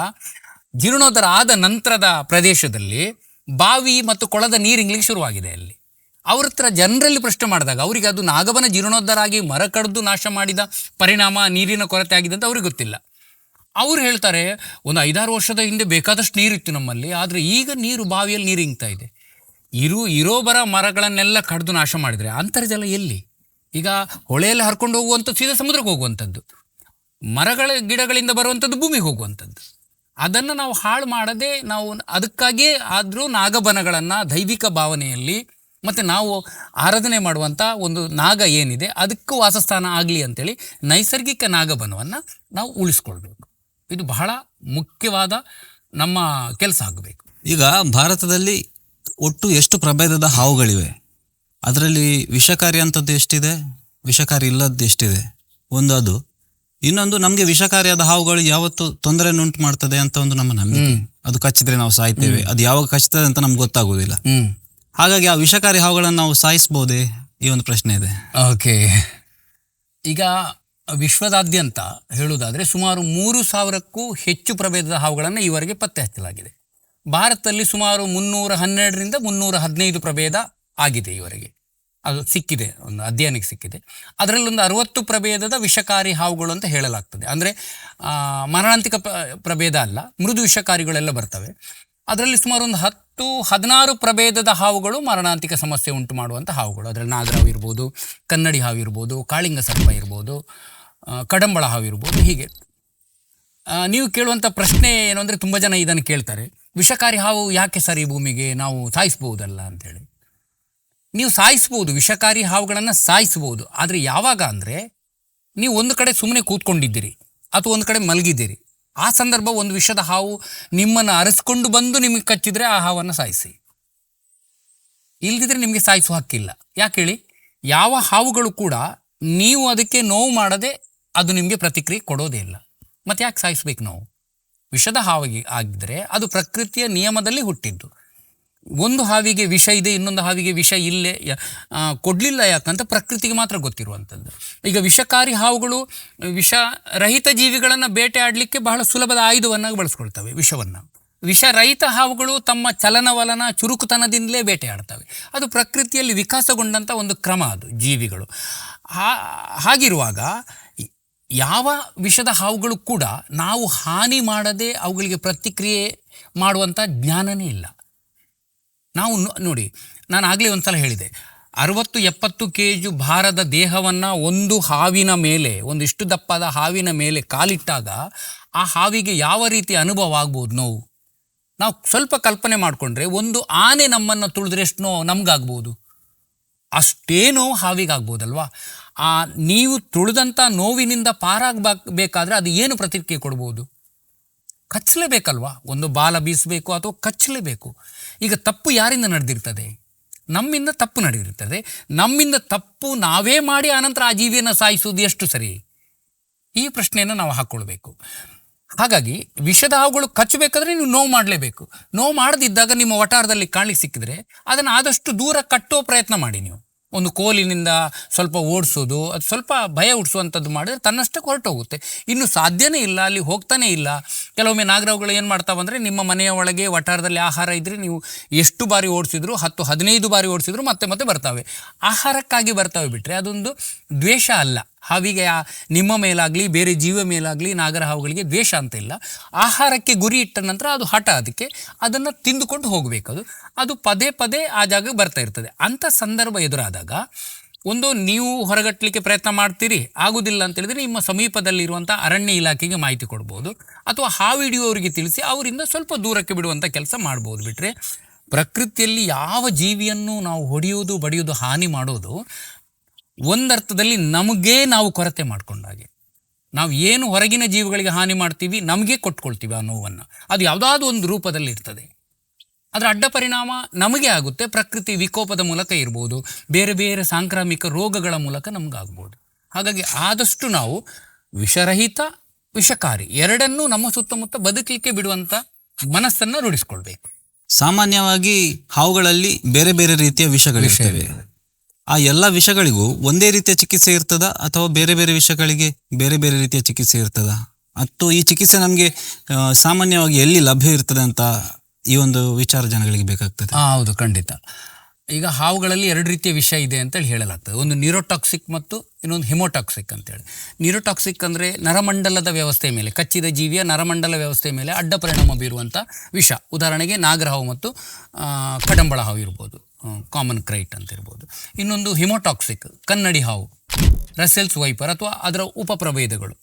ಜೀರ್ಣೋದ್ಧಾರ ಆದ ನಂತರದ ಪ್ರದೇಶದಲ್ಲಿ ಬಾವಿ ಮತ್ತು ಕೊಳದ ನೀರು ಇಂಗ್ಲಿಕ್ಕೆ ಶುರುವಾಗಿದೆ ಅಲ್ಲಿ. ಅವ್ರ ಹತ್ರ ಜನರಲ್ಲಿ ಪ್ರಶ್ನೆ ಮಾಡಿದಾಗ, ಅವರಿಗೆ ಅದು ನಾಗಬನ ಜೀರ್ಣೋದ್ಧಾರ ಆಗಿ ಮರ ಕಡ್ದು ನಾಶ ಮಾಡಿದ ಪರಿಣಾಮ ನೀರಿನ ಕೊರತೆ ಆಗಿದೆ ಅಂತ ಅವ್ರಿಗೆ ಗೊತ್ತಿಲ್ಲ. ಅವ್ರು ಹೇಳ್ತಾರೆ, ಒಂದು ಐದಾರು ವರ್ಷದ ಹಿಂದೆ ಬೇಕಾದಷ್ಟು ನೀರಿತ್ತು ನಮ್ಮಲ್ಲಿ, ಆದರೆ ಈಗ ನೀರು ಬಾವಿಯಲ್ಲಿ ನೀರು ಇಂಗ್ತಾ ಇದೆ. ಇರು, ಇರೋ ಬರ ಮರಗಳನ್ನೆಲ್ಲ ಕಡ್ದು ನಾಶ ಮಾಡಿದರೆ ಅಂತರ್ಜಲ ಎಲ್ಲಿ? ಈಗ ಹೊಳೆಯಲ್ಲಿ ಹರ್ಕೊಂಡು ಹೋಗುವಂಥದ್ದು ಸೀದಾ ಸಮುದ್ರಕ್ಕೆ ಹೋಗುವಂಥದ್ದು ಮರಗಳ ಗಿಡಗಳಿಂದ ಬರುವಂಥದ್ದು ಭೂಮಿಗೆ ಹೋಗುವಂಥದ್ದು ಅದನ್ನು ನಾವು ಹಾಳು ಮಾಡದೆ, ನಾವು ಅದಕ್ಕಾಗಿಯೇ ಆದರೂ ನಾಗಬನಗಳನ್ನು ದೈವಿಕ ಭಾವನೆಯಲ್ಲಿ ಮತ್ತು ನಾವು ಆರಾಧನೆ ಮಾಡುವಂಥ ಒಂದು ನಾಗ ಏನಿದೆ, ಅದಕ್ಕೂ ವಾಸಸ್ಥಾನ ಆಗಲಿ ಅಂತೇಳಿ ನೈಸರ್ಗಿಕ ನಾಗಬನವನ್ನು ನಾವು ಉಳಿಸ್ಕೊಳ್ಬೇಕು. ಇದು ಬಹಳ ಮುಖ್ಯವಾದ ನಮ್ಮ ಕೆಲಸ ಆಗಬೇಕು. ಈಗ ಭಾರತದಲ್ಲಿ ಒಟ್ಟು ಎಷ್ಟು ಪ್ರಭೇದದ ಹಾವುಗಳಿವೆ? ಅದರಲ್ಲಿ ವಿಷಕಾರಿ ಅಂಥದ್ದು ಎಷ್ಟಿದೆ? ವಿಷಕಾರಿ ಇಲ್ಲದ್ದು ಎಷ್ಟಿದೆ? ಒಂದು ಅದು. ಇನ್ನೊಂದು ನಮಗೆ ವಿಷಕಾರಿಯಾದ ಹಾವುಗಳು ಯಾವತ್ತು ತೊಂದರೆಯನ್ನುಂಟು ಮಾಡ್ತದೆ ಅಂತ ಒಂದು ನಮ್ಮ ನಂಬಿಕೆ. ಅದು ಕಚ್ಚಿದ್ರೆ ನಾವು ಸಾಯ್ತೇವೆ. ಅದು ಯಾವಾಗ ಕಚ್ತದೆ ಅಂತ ನಮ್ಗೆ ಗೊತ್ತಾಗೋದಿಲ್ಲ. ಹಾಗಾಗಿ ಆ ವಿಷಕಾರಿ ಹಾವುಗಳನ್ನು ನಾವು ಸಾಯಿಸ್ಬೋದೇ? ಈ ಒಂದು ಪ್ರಶ್ನೆ ಇದೆ. ಓಕೆ. ಈಗ ವಿಶ್ವದಾದ್ಯಂತ ಹೇಳುವುದಾದರೆ ಸುಮಾರು ಮೂರು ಸಾವಿರಕ್ಕೂ ಹೆಚ್ಚು ಪ್ರಭೇದದ ಹಾವುಗಳನ್ನು ಈವರೆಗೆ ಪತ್ತೆ ಹಚ್ಚಲಾಗಿದೆ. ಭಾರತದಲ್ಲಿ ಸುಮಾರು ಮುನ್ನೂರ ಹನ್ನೆರಡರಿಂದ ಮುನ್ನೂರ ಹದಿನೈದು ಪ್ರಭೇದ ಆಗಿದೆ ಈವರೆಗೆ. ಅದು ಸಿಕ್ಕಿದೆ, ಒಂದು ಅಧ್ಯಯನಕ್ಕೆ ಸಿಕ್ಕಿದೆ. ಅದರಲ್ಲೊಂದು ಅರವತ್ತು ಪ್ರಭೇದದ ವಿಷಕಾರಿ ಹಾವುಗಳು ಅಂತ ಹೇಳಲಾಗ್ತದೆ. ಅಂದರೆ ಮರಣಾಂತಿಕ ಪ್ರ- ಪ್ರಭೇದ ಅಲ್ಲ, ಮೃದು ವಿಷಕಾರಿಗಳೆಲ್ಲ ಬರ್ತವೆ. ಅದರಲ್ಲಿ ಸುಮಾರು ಒಂದು ಹತ್ತು, ಹದಿನಾರು ಪ್ರಭೇದದ ಹಾವುಗಳು ಮರಣಾಂತಿಕ ಸಮಸ್ಯೆ ಉಂಟು ಮಾಡುವಂಥ ಹಾವುಗಳು. ಅದರಲ್ಲಿ ನಾಗರಾವು ಇರ್ಬೋದು, ಕನ್ನಡಿ ಹಾವು ಇರ್ಬೋದು, ಕಾಳಿಂಗ ಸರ್ಪ ಇರ್ಬೋದು ಕಡಂಬಳ ಹಾವಿರ್ಬೋದು ಹೀಗೆ. ನೀವು ಕೇಳುವಂಥ ಪ್ರಶ್ನೆ ಏನು ಅಂದರೆ ತುಂಬ ಜನ ಇದನ್ನು ಕೇಳ್ತಾರೆ. ವಿಷಕಾರಿ ಹಾವು ಯಾಕೆ ಸರಿ ಭೂಮಿಗೆ ನಾವು ಸಾಯಿಸ್ಬೋದಲ್ಲ ಅಂತೇಳಿ ನೀವು ಸಾಯಿಸ್ಬೋದು, ವಿಷಕಾರಿ ಹಾವುಗಳನ್ನು ಸಾಯಿಸ್ಬೋದು, ಆದರೆ ಯಾವಾಗ ಅಂದರೆ ನೀವು ಒಂದು ಕಡೆ ಸುಮ್ಮನೆ ಕೂತ್ಕೊಂಡಿದ್ದೀರಿ ಅಥವಾ ಒಂದು ಕಡೆ ಮಲಗಿದ್ದೀರಿ. ಆ ಸಂದರ್ಭ ಒಂದು ವಿಷದ ಹಾವು ನಿಮ್ಮನ್ನು ಅರಸ್ಕೊಂಡು ಬಂದು ನಿಮಗೆ ಕಚ್ಚಿದರೆ ಆ ಹಾವನ್ನು ಸಾಯಿಸಿ. ಇಲ್ಲದಿದ್ದರೆ ನಿಮಗೆ ಸಾಯಿಸುವ ಹಕ್ಕಿಲ್ಲ. ಯಾಕೆ ಹೇಳಿ? ಯಾವ ಹಾವುಗಳು ಕೂಡ ನೀವು ಅದಕ್ಕೆ ನೋವು ಮಾಡದೆ ಅದು ನಿಮಗೆ ಪ್ರತಿಕ್ರಿಯೆ ಕೊಡೋದೇ ಇಲ್ಲ. ಮತ್ತೆ ಯಾಕೆ ಸಾಯಿಸ್ಬೇಕು ನಾವು? ವಿಷದ ಹಾವಿಗೆ ಆಗಿದ್ದರೆ ಅದು ಪ್ರಕೃತಿಯ ನಿಯಮದಲ್ಲಿ ಹುಟ್ಟಿದ್ದು. ಒಂದು ಹಾವಿಗೆ ವಿಷ ಇದೆ, ಇನ್ನೊಂದು ಹಾವಿಗೆ ವಿಷ ಇಲ್ಲೇ ಕೊಡಲಿಲ್ಲ ಯಾಕಂತ ಪ್ರಕೃತಿಗೆ ಮಾತ್ರ ಗೊತ್ತಿರುವಂಥದ್ದು ಈಗ ವಿಷಕಾರಿ ಹಾವುಗಳು ವಿಷ ರಹಿತ ಜೀವಿಗಳನ್ನು ಬೇಟೆ ಆಡಲಿಕ್ಕೆ ಬಹಳ ಸುಲಭದ ಆಯುಧವನ್ನಾಗಿ ಬಳಸ್ಕೊಳ್ತವೆ, ವಿಷವನ್ನು. ವಿಷರಹಿತ ಹಾವುಗಳು ತಮ್ಮ ಚಲನವಲನ ಚುರುಕುತನದಿಂದಲೇ ಬೇಟೆ ಆಡ್ತವೆ. ಅದು ಪ್ರಕೃತಿಯಲ್ಲಿ ವಿಕಾಸಗೊಂಡಂಥ ಒಂದು ಕ್ರಮ ಅದು ಜೀವಿಗಳು. ಹಾಗಿರುವಾಗ ಯಾವ ವಿಷದ ಹಾವುಗಳು ಕೂಡ ನಾವು ಹಾನಿ ಮಾಡದೆ ಅವುಗಳಿಗೆ ಪ್ರತಿಕ್ರಿಯೆ ಮಾಡುವಂಥ ಜ್ಞಾನನೇ ಇಲ್ಲ. ನಾವು ನೋಡಿ, ನಾನು ಆಗಲೇ ಒಂದು ಸಲ ಹೇಳಿದೆ. ಅರವತ್ತು ಎಪ್ಪತ್ತು ಕೆ ಜು ಭಾರದ ದೇಹವನ್ನು ಒಂದು ಹಾವಿನ ಮೇಲೆ, ಒಂದಿಷ್ಟು ದಪ್ಪದ ಹಾವಿನ ಮೇಲೆ ಕಾಲಿಟ್ಟಾಗ ಆ ಹಾವಿಗೆ ಯಾವ ರೀತಿ ಅನುಭವ ಆಗ್ಬೋದು ನೋವು? ನಾವು ಸ್ವಲ್ಪ ಕಲ್ಪನೆ ಮಾಡಿಕೊಂಡ್ರೆ ಒಂದು ಆನೆ ನಮ್ಮನ್ನು ತುಳಿದ್ರೆ ಎಷ್ಟು ನೋವು ನಮಗಾಗ್ಬೋದು. ಅಷ್ಟೇ ನೋವು ಹಾವಿಗಾಗ್ಬೋದಲ್ವಾ? ಆ ನೀವು ತುಳಿದಂಥ ನೋವಿನಿಂದ ಪಾರಾಗಬೇಕಾದ್ರೆ ಅದು ಏನು ಪ್ರತಿಕ್ರಿಯೆ ಕೊಡ್ಬೋದು? ಕಚ್ಚಲೇಬೇಕಲ್ವಾ? ಒಂದು ಬಾಲ ಬೀಸಬೇಕು ಅಥವಾ ಕಚ್ಚಲೇಬೇಕು. ಈಗ ತಪ್ಪು ಯಾರಿಂದ ನಡೆದಿರ್ತದೆ? ನಮ್ಮಿಂದ ತಪ್ಪು ನಡೆದಿರ್ತದೆ. ನಮ್ಮಿಂದ ತಪ್ಪು ನಾವೇ ಮಾಡಿ ಆನಂತರ ಆ ಜೀವಿಯನ್ನು ಸಾಯಿಸುವುದು ಎಷ್ಟು ಸರಿ? ಈ ಪ್ರಶ್ನೆಯನ್ನು ನಾವು ಹಾಕ್ಕೊಳ್ಬೇಕು ಹಾಗಾಗಿ ವಿಷದ ಹಾವುಗಳು ಕಚ್ಚಬೇಕಾದ್ರೆ ನೀವು ನೋವು ಮಾಡಲೇಬೇಕು. ನೋವು ಮಾಡದಿದ್ದಾಗ ನಿಮ್ಮ ವಟಾರದಲ್ಲಿ ಕಾಣಲಿಕ್ಕೆ ಸಿಕ್ಕಿದ್ರೆ ಅದನ್ನು ಆದಷ್ಟು ದೂರ ಕಟ್ಟೋ ಪ್ರಯತ್ನ ಮಾಡಿ ನೀವು. ಒಂದು ಕೋಲಿನಿಂದ ಸ್ವಲ್ಪ ಓಡಿಸೋದು, ಅದು ಸ್ವಲ್ಪ ಭಯ ಹುಟ್ಟಿಸುವಂಥದ್ದು ಮಾಡಿದ್ರೆ ತನ್ನಷ್ಟಕ್ಕೆ ಹೊರಟೋಗುತ್ತೆ. ಇನ್ನು ಸಾಧ್ಯನೇ ಇಲ್ಲ, ಅಲ್ಲಿ ಹೋಗ್ತಾನೇ ಇಲ್ಲ. ಕೆಲವೊಮ್ಮೆ ನಾಗರಾವ್ಗಳು ಏನು ಮಾಡ್ತಾವಂದರೆ ನಿಮ್ಮ ಮನೆಯ ಒಳಗೆ ವಟಾರದಲ್ಲಿ ಆಹಾರ ಇದ್ದರೆ ನೀವು ಎಷ್ಟು ಬಾರಿ ಓಡಿಸಿದ್ರು, ಹತ್ತು, ಹದಿನೈದು ಬಾರಿ ಓಡಿಸಿದ್ರು ಮತ್ತೆ ಮತ್ತೆ ಬರ್ತವೆ. ಆಹಾರಕ್ಕಾಗಿ ಬರ್ತವೆ ಬಿಟ್ಟರೆ ಅದೊಂದು ದ್ವೇಷ ಅಲ್ಲ. ಹಾವಿಗೆ ನಿಮ್ಮ ಮೇಲಾಗಲಿ, ಬೇರೆ ಜೀವ ಮೇಲಾಗಲಿ ನಾಗರ ಹಾವುಗಳಿಗೆ ದ್ವೇಷ ಅಂತ ಇಲ್ಲ. ಆಹಾರಕ್ಕೆ ಗುರಿ ಇಟ್ಟ ನಂತರ ಅದು ಹಠ ಅದಕ್ಕೆ. ಅದನ್ನು ತಿಂದುಕೊಂಡು ಹೋಗಬೇಕು ಅದು. ಅದು ಪದೇ ಪದೇ ಆ ಜಾಗಕ್ಕೆ ಬರ್ತಾ ಇರ್ತದೆ. ಅಂಥ ಸಂದರ್ಭ ಎದುರಾದಾಗ ಒಂದು ನೀವು ಹೊರಗಟ್ಟಲಿಕ್ಕೆ ಪ್ರಯತ್ನ ಮಾಡ್ತೀರಿ, ಆಗುದಿಲ್ಲ ಅಂತ ಹೇಳಿದ್ರೆ ನಿಮ್ಮ ಸಮೀಪದಲ್ಲಿರುವಂಥ ಅರಣ್ಯ ಇಲಾಖೆಗೆ ಮಾಹಿತಿ ಕೊಡ್ಬೋದು. ಅಥವಾ ಹಾವು ಹಿಡಿಯುವವರಿಗೆ ತಿಳಿಸಿ ಅವರಿಂದ ಸ್ವಲ್ಪ ದೂರಕ್ಕೆ ಬಿಡುವಂಥ ಕೆಲಸ ಮಾಡ್ಬೋದು ಬಿಟ್ಟರೆ ಪ್ರಕೃತಿಯಲ್ಲಿ ಯಾವ ಜೀವಿಯನ್ನು ನಾವು ಹೊಡೆಯೋದು, ಬಡಿಯೋದು, ಹಾನಿ ಮಾಡೋದು ಒಂದರ್ಥದಲ್ಲಿ ನಮಗೇ ನಾವು ಕೊರತೆ ಮಾಡಿಕೊಂಡಾಗೆ ನಾವು ಏನು ಹೊರಗಿನ ಜೀವಿಗಳಿಗೆ ಹಾನಿ ಮಾಡ್ತೀವಿ ನಮಗೆ ಕೊಟ್ಕೊಳ್ತೀವಿ ಆ ನೋವನ್ನು. ಅದು ಯಾವುದಾದ್ರೂ ಒಂದು ರೂಪದಲ್ಲಿ ಇರ್ತದೆ. ಅದರ ಅಡ್ಡ ಪರಿಣಾಮ ನಮಗೆ ಆಗುತ್ತೆ ಪ್ರಕೃತಿ ವಿಕೋಪದ ಮೂಲಕ ಇರ್ಬೋದು ಬೇರೆ ಬೇರೆ ಸಾಂಕ್ರಾಮಿಕ ರೋಗಗಳ ಮೂಲಕ ನಮಗಾಗ್ಬೋದು. ಹಾಗಾಗಿ ಆದಷ್ಟು ನಾವು ವಿಷರಹಿತ ವಿಷಕಾರಿ ಎರಡನ್ನೂ ನಮ್ಮ ಸುತ್ತಮುತ್ತ ಬದುಕಲಿಕ್ಕೆ ಬಿಡುವಂಥ ಮನಸ್ಸನ್ನು ರೂಢಿಸ್ಕೊಳ್ಬೇಕು. ಸಾಮಾನ್ಯವಾಗಿ ಹಾವುಗಳಲ್ಲಿ ಬೇರೆ ಬೇರೆ ರೀತಿಯ ವಿಷಗಳಿರ್ತವೆ. ಆ ಎಲ್ಲ ವಿಷಗಳಿಗೂ ಒಂದೇ ರೀತಿಯ ಚಿಕಿತ್ಸೆ ಇರ್ತದ ಅಥವಾ ಬೇರೆ ಬೇರೆ ವಿಷಗಳಿಗೆ ಬೇರೆ ಬೇರೆ ರೀತಿಯ ಚಿಕಿತ್ಸೆ ಇರ್ತದ? ಮತ್ತು ಈ ಚಿಕಿತ್ಸೆ ನಮಗೆ ಸಾಮಾನ್ಯವಾಗಿ ಎಲ್ಲಿ ಲಭ್ಯ ಇರ್ತದೆ ಅಂತ ಈ ಒಂದು ವಿಚಾರ ಜನಗಳಿಗೆ ಬೇಕಾಗ್ತದೆ? ಹಾಂ ಹೌದು, ಖಂಡಿತ. ಈಗ ಹಾವುಗಳಲ್ಲಿ ಎರಡು ರೀತಿಯ ವಿಷ ಇದೆ ಅಂತೇಳಿ ಹೇಳಲಾಗ್ತದೆ. ಒಂದು ನ್ಯೂರೋಟಾಕ್ಸಿಕ್ ಮತ್ತು ಇನ್ನೊಂದು ಹಿಮೋಟಾಕ್ಸಿಕ್ ಅಂತೇಳಿ. ನ್ಯೂರೋಟಾಕ್ಸಿಕ್ ಅಂದರೆ ನರಮಂಡಲದ ವ್ಯವಸ್ಥೆ ಮೇಲೆ, ಕಚ್ಚಿದ ಜೀವಿಯ ನರಮಂಡಲ ವ್ಯವಸ್ಥೆ ಮೇಲೆ ಅಡ್ಡ ಪರಿಣಾಮ ಬೀರುವಂಥ ವಿಷ. ಉದಾಹರಣೆಗೆ ನಾಗರಹಾವು ಮತ್ತು ಕಡಂಬಳ ಹಾವು ಇರ್ಬೋದು. ಕಾಮನ್ ಕ್ರೈಟ್ ಅಂತ ಇರ್ಬೋದು ಇನ್ನೊಂದು ಹಿಮೋಟಾಕ್ಸಿಕ್ ಕನ್ನಡಿ ಹಾವು ರಸೆಲ್ಸ್ ವೈಪರ್ ಅಥವಾ ಅದರ ಉಪಪ್ರಭೇದಗಳು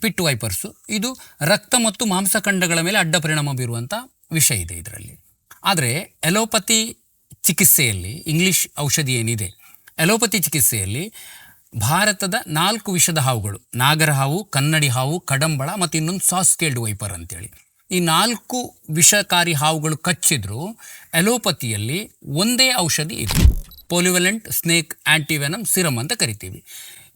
ಪಿಟ್ ವೈಪರ್ಸು ಇದು ರಕ್ತ ಮತ್ತು ಮಾಂಸಖಂಡಗಳ ಮೇಲೆ ಅಡ್ಡ ಪರಿಣಾಮ ಬೀರುವಂಥ ವಿಷಯ ಇದೆ ಇದರಲ್ಲಿ. ಆದರೆ ಎಲೋಪತಿ ಚಿಕಿತ್ಸೆಯಲ್ಲಿ ಇಂಗ್ಲಿಷ್ ಔಷಧಿ ಏನಿದೆ ಎಲೋಪತಿ ಚಿಕಿತ್ಸೆಯಲ್ಲಿ ಭಾರತದ ನಾಲ್ಕು ವಿಷದ ಹಾವುಗಳು ನಾಗರ ಹಾವು ಕನ್ನಡಿ ಹಾವು ಕಡಂಬಳ ಮತ್ತು ಇನ್ನೊಂದು ಸಾಸ್ಕೇಲ್ಡ್ ವೈಪರ್ ಅಂತೇಳಿ. ಈ ನಾಲ್ಕು ವಿಷಕಾರಿ ಹಾವುಗಳು ಕಚ್ಚಿದ್ರು ಎಲೋಪತಿಯಲ್ಲಿ ಒಂದೇ ಔಷಧಿ ಇದೆ. ಪೋಲಿವೆಲೆಂಟ್ ಸ್ನೇಕ್ ಆಂಟಿವೆನಮ್ ಸಿರಮ್ ಅಂತ ಕರಿತೀವಿ.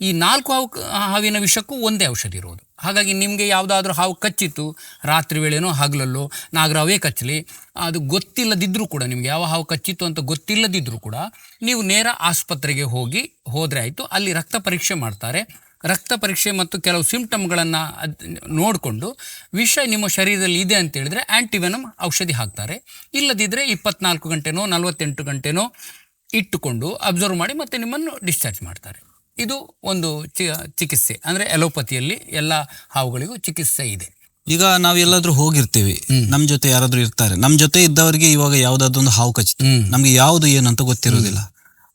ಈ ನಾಲ್ಕು ಹಾವು ಹಾವಿನ ವಿಷಕ್ಕೂ ಒಂದೇ ಔಷಧಿ ಇರೋದು. ಹಾಗಾಗಿ ನಿಮಗೆ ಯಾವುದಾದ್ರೂ ಹಾವು ಕಚ್ಚಿತ್ತು, ರಾತ್ರಿ ವೇಳೆನೋ ಹಗಲಲ್ಲೋ, ನಾಗರಾವೇ ಕಚ್ಚಲಿ, ಅದು ಗೊತ್ತಿಲ್ಲದಿದ್ದರೂ ಕೂಡ, ನಿಮಗೆ ಯಾವ ಹಾವು ಕಚ್ಚಿತ್ತು ಅಂತ ಗೊತ್ತಿಲ್ಲದಿದ್ದರೂ ಕೂಡ, ನೀವು ನೇರ ಆಸ್ಪತ್ರೆಗೆ ಹೋಗಿ ಹೋದರೆ ಆಯಿತು, ಅಲ್ಲಿ ರಕ್ತ ಪರೀಕ್ಷೆ ಮಾಡ್ತಾರೆ. ರಕ್ತ ಪರೀಕ್ಷೆ ಮತ್ತು ಕೆಲವು ಸಿಂಪ್ಟಮ್ಗಳನ್ನು ನೋಡಿಕೊಂಡು ವಿಷ ನಿಮ್ಮ ಶರೀರದಲ್ಲಿ ಇದೆ ಅಂತ ಹೇಳಿದ್ರೆ ಆ್ಯಂಟಿವೆನಮ್ ಔಷಧಿ ಹಾಕ್ತಾರೆ. ಇಲ್ಲದಿದ್ದರೆ ಇಪ್ಪತ್ನಾಲ್ಕು ಗಂಟೆನೋ ನಲವತ್ತೆಂಟು ಗಂಟೆನೋ ಇಟ್ಟುಕೊಂಡು ಅಬ್ಸರ್ವ್ ಮಾಡಿ ಮತ್ತೆ ನಿಮ್ಮನ್ನು ಡಿಸ್ಚಾರ್ಜ್ ಮಾಡ್ತಾರೆ. ಇದು ಒಂದು ಚಿ ಚಿಕಿತ್ಸೆ ಅಂದರೆ ಎಲೋಪತಿಯಲ್ಲಿ ಎಲ್ಲ ಹಾವುಗಳಿಗೂ ಚಿಕಿತ್ಸೆ ಇದೆ. ಈಗ ನಾವ್ ಎಲ್ಲಾದ್ರೂ ಹೋಗಿರ್ತೀವಿ ನಮ್ಮ ಜೊತೆ ಯಾರಾದ್ರೂ ಇರ್ತಾರೆ ನಮ್ಮ ಜೊತೆ ಇದ್ದವರಿಗೆ ಇವಾಗ ಒಂದು ಹಾವು ಕಚ್ಚಿತು ನಮಗೆ ನಮ್ಗೆ ಯಾವ್ದು ಏನು ಅಂತ ಗೊತ್ತಿರೋದಿಲ್ಲ.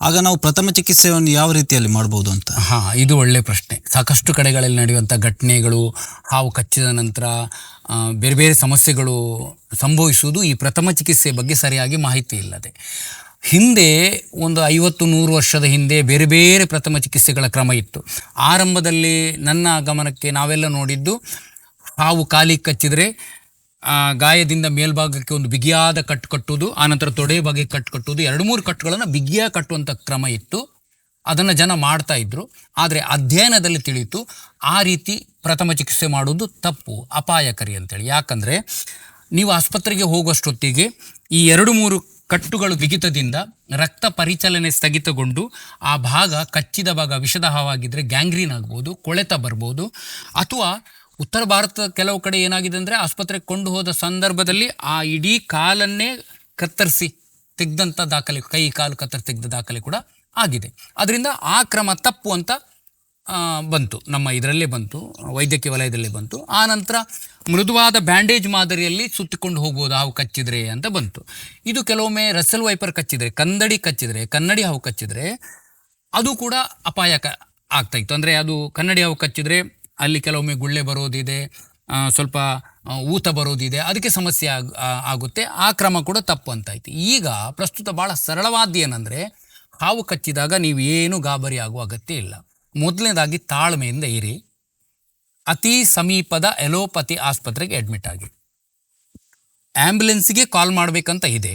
ಆಗ ನಾವು ಪ್ರಥಮ ಚಿಕಿತ್ಸೆಯನ್ನು ಯಾವ ರೀತಿಯಲ್ಲಿ ಮಾಡಬಹುದು ಅಂತ? ಹಾ, ಇದು ಒಳ್ಳೆ ಪ್ರಶ್ನೆ. ಸಾಕಷ್ಟು ಕಡೆಗಳಲ್ಲಿ ನಡೆಯುವಂಥ ಘಟನೆಗಳು, ಹಾವು ಕಚ್ಚಿದ ನಂತರ ಬೇರೆ ಬೇರೆ ಸಮಸ್ಯೆಗಳು ಸಂಭವಿಸುವುದು ಈ ಪ್ರಥಮ ಚಿಕಿತ್ಸೆ ಬಗ್ಗೆ ಸರಿಯಾಗಿ ಮಾಹಿತಿ ಇಲ್ಲದೆ. ಹಿಂದೆ ಒಂದು ಐವತ್ತು ನೂರು ವರ್ಷದ ಹಿಂದೆ ಬೇರೆ ಬೇರೆ ಪ್ರಥಮ ಚಿಕಿತ್ಸೆಗಳ ಕ್ರಮ ಇತ್ತು. ಆರಂಭದಲ್ಲಿ ನನ್ನ ಗಮನಕ್ಕೆ ನಾವೆಲ್ಲ ನೋಡಿದ್ದು, ಹಾವು ಕಾಲಿಗೆ ಕಚ್ಚಿದರೆ ಆ ಗಾಯದಿಂದ ಮೇಲ್ಭಾಗಕ್ಕೆ ಒಂದು ಬಿಗಿಯಾದ ಕಟ್ಟು ಕಟ್ಟುವುದು ಆನಂತರ ತೊಡೆ ಭಾಗಕ್ಕೆ ಕಟ್ಟು ಕಟ್ಟುವುದು, ಎರಡು ಮೂರು ಕಟ್ಟುಗಳನ್ನು ಬಿಗಿಯಾಗಿ ಕಟ್ಟುವಂಥ ಕ್ರಮ ಇತ್ತು. ಅದನ್ನು ಜನ ಮಾಡ್ತಾ ಇದ್ರು. ಆದರೆ ಅಧ್ಯಯನದಲ್ಲಿ ತಿಳಿಯಿತು, ಆ ರೀತಿ ಪ್ರಥಮ ಚಿಕಿತ್ಸೆ ಮಾಡುವುದು ತಪ್ಪು, ಅಪಾಯಕಾರಿ ಅಂತೇಳಿ. ಯಾಕಂದರೆ ನೀವು ಆಸ್ಪತ್ರೆಗೆ ಹೋಗುವಷ್ಟೊತ್ತಿಗೆ ಈ ಎರಡು ಮೂರು ಕಟ್ಟುಗಳು ಬಿಗಿತದಿಂದ ರಕ್ತ ಪರಿಚಲನೆ ಸ್ಥಗಿತಗೊಂಡು ಆ ಭಾಗ ಕಚ್ಚಿದ ಭಾಗ, ವಿಷದ ಹಾವಾಗಿದ್ದರೆ ಗ್ಯಾಂಗ್ರೀನ್ ಆಗ್ಬೋದು, ಕೊಳೆತ ಬರ್ಬೋದು, ಅಥವಾ ಉತ್ತರ ಭಾರತದ ಕೆಲವು ಕಡೆ ಏನಾಗಿದೆ ಅಂದರೆ ಆಸ್ಪತ್ರೆಗೆ ಕೊಂಡು ಹೋದ ಸಂದರ್ಭದಲ್ಲಿ ಆ ಇಡೀ ಕಾಲನ್ನೇ ಕತ್ತರಿಸಿ ತೆಗೆದಂಥ ದಾಖಲೆ, ಕೈ ಕಾಲು ಕತ್ತರಿ ತೆಗೆದ ದಾಖಲೆ ಕೂಡ ಆಗಿದೆ. ಅದರಿಂದ ಆ ಕ್ರಮ ತಪ್ಪು ಅಂತ ಬಂತು, ನಮ್ಮ ಇದರಲ್ಲೇ ಬಂತು, ವೈದ್ಯಕೀಯ ವಲಯದಲ್ಲೇ ಬಂತು. ಆ ನಂತರ ಮೃದುವಾದ ಬ್ಯಾಂಡೇಜ್ ಮಾದರಿಯಲ್ಲಿ ಸುತ್ತಿಕೊಂಡು ಹೋಗ್ಬೋದು, ಹಾವು ಕಚ್ಚಿದ್ರೆ ಅಂತ ಬಂತು. ಇದು ಕೆಲವೊಮ್ಮೆ ರಸಲ್ ವೈಪರ್ ಕಚ್ಚಿದ್ರೆ ಕನ್ನಡಿ ಕಚ್ಚಿದರೆ, ಕನ್ನಡಿ ಹಾವು ಕಚ್ಚಿದರೆ, ಅದು ಕೂಡ ಅಪಾಯಕ ಆಗ್ತಾ ಇತ್ತು. ಅಂದರೆ ಅದು ಕನ್ನಡಿ ಹಾವು ಕಚ್ಚಿದ್ರೆ ಅಲ್ಲಿ ಕೆಲವೊಮ್ಮೆ ಗುಳ್ಳೆ ಬರೋದಿದೆ ಸ್ವಲ್ಪ ಊತ ಬರೋದಿದೆ, ಅದಕ್ಕೆ ಸಮಸ್ಯೆ ಆಗ ಆಗುತ್ತೆ. ಆ ಕ್ರಮ ಕೂಡ ತಪ್ಪು ಅಂತಾಯ್ತು. ಈಗ ಪ್ರಸ್ತುತ ಭಾಳ ಸರಳವಾದ ಏನಂದರೆ, ಹಾವು ಕಚ್ಚಿದಾಗ ನೀವು ಏನು ಗಾಬರಿ ಆಗುವ ಅಗತ್ಯ ಇಲ್ಲ. ಮೊದಲನೇದಾಗಿ ತಾಳ್ಮೆಯಿಂದ ಇರಿ. ಅತಿ ಸಮೀಪದ ಎಲೋಪತಿ ಆಸ್ಪತ್ರೆಗೆ ಅಡ್ಮಿಟ್ ಆಗಿ. ಆ್ಯಂಬುಲೆನ್ಸ್ಗೆ ಕಾಲ್ ಮಾಡಬೇಕಂತ ಇದೆ.